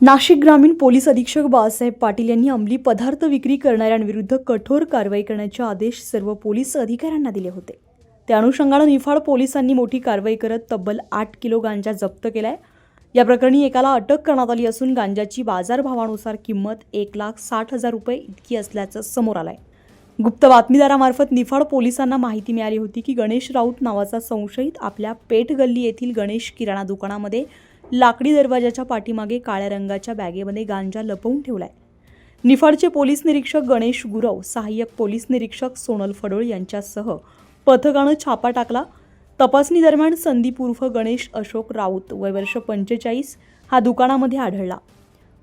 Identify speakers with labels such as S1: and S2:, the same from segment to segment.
S1: नाशिक ग्रामीण पोलीस अधीक्षक बाळासाहेब पाटील यांनी अंमली पदार्थ विक्री करणाऱ्यांविरुद्ध कठोर कारवाई करण्याचे आदेश सर्व पोलीस अधिकाऱ्यांना दिले होते. त्या अनुषंगानं निफाड पोलिसांनी मोठी कारवाई करत तब्बल आठ किलो गांजा जप्त केलाय. या प्रकरणी एकाला अटक करण्यात आली असून गांजाची बाजारभावानुसार किंमत एक लाख साठ हजार रुपये इतकी असल्याचं समोर आलंय. गुप्त बातमीदारामार्फत निफाड पोलिसांना माहिती मिळाली होती की गणेश राऊत नावाचा संशयित आपल्या पेठ गल्ली येथील गणेश किराणा दुकानामध्ये लाकडी दरवाजाच्या पाठीमागे काळ्या रंगाच्या बॅगेमध्ये गांजा लपवून ठेवलाय. निफाडचे पोलीस निरीक्षक गणेश गुरव सहाय्यक पोलीस निरीक्षक सोनल फडोळ यांच्यासह पथकानं छापा टाकला. तपासणी दरम्यान संदीप उर्फ गणेश अशोक राऊत वय वर्ष पंचेचाळीस हा दुकानामध्ये आढळला.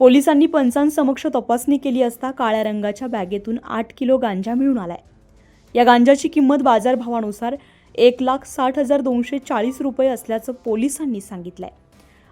S1: पोलिसांनी पंचांसमक्ष तपासणी केली असता काळ्या रंगाच्या बॅगेतून आठ किलो गांजा मिळून आलाय. या गांजाची किंमत बाजारभावानुसार एक लाख साठ हजार दोनशे चाळीस रुपये असल्याचं पोलिसांनी सांगितलंय.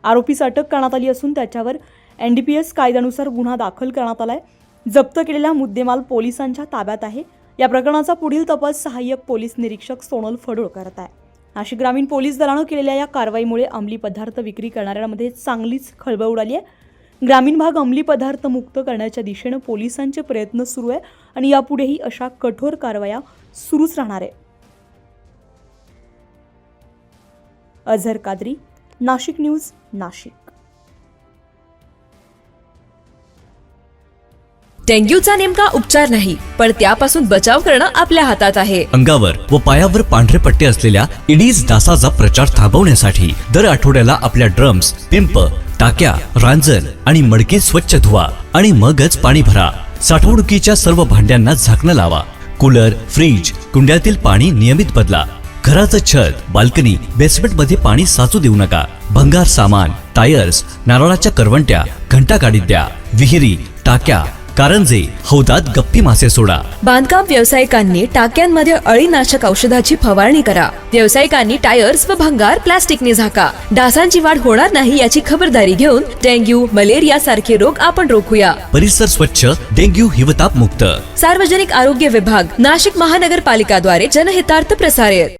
S1: आरोपीस अटक करण्यात आली असून त्याच्यावर एन डी पी एस कायद्यानुसार गुन्हा दाखल करण्यात आला आहे जप्त केलेला मुद्देमाल पोलिसांच्या ताब्यात आहे. या प्रकरणाचा पुढील तपास सहाय्यक पोलीस निरीक्षक सोनल फडोळ करत आहे. नाशिक ग्रामीण पोलीस दलानं केलेल्या या कारवाईमुळे अंमली पदार्थ विक्री करणाऱ्यांमध्ये चांगलीच खळबळ उडाली आहे. ग्रामीण भाग अंमली पदार्थ मुक्त करण्याच्या दिशेनं पोलिसांचे प्रयत्न सुरू आहे आणि यापुढेही अशा कठोर कारवाया सुरूच राहणार आहे. अझर कादरी नाशिक न्यूज नाशिक.
S2: डेंग्यूचा नेमका उपचार नाही पण त्यापासून बचाव करणं आपल्या हातात आहे.
S3: अंगावर व पायावर पांढरे पट्टे असलेल्या इडीज डासाचा प्रचार थांबवण्यासाठी दर आठवड्याला आपल्या ड्रम्स पिंप टाक्या रांजण आणि मडके स्वच्छ धुवा आणि मगच पाणी भरा. साठवणुकीच्या सर्व भांड्यांना झाकणं लावा. कूलर फ्रीज कुंड्यातील पाणी नियमित बदला. घराचं छत बाल्कनी बेसमेंटमध्ये पाणी साचू देऊ नका. भंगार सामान टायर्स नारळाच्या करवंट्या घंटा गाडीत द्या. विहिरी टाक्या कारंजे हौदात गप्पी मासे सोडा.
S2: बांधकाम व्यावसायिकांनी टाक्यांमध्ये अळीनाशक औषधाची फवारणी करा. व्यावसायिकांनी टायर्स व भंगार प्लास्टिकने झाका. डासांची वाढ होणार नाही याची खबरदारी घेऊन डेंग्यू मलेरिया सारखे रोग आपण रोखूया.
S3: परिसर स्वच्छ डेंग्यू हिवताप मुक्त.
S2: सार्वजनिक आरोग्य विभाग नाशिक महानगरपालिकाद्वारे जनहितार्थ प्रसारित.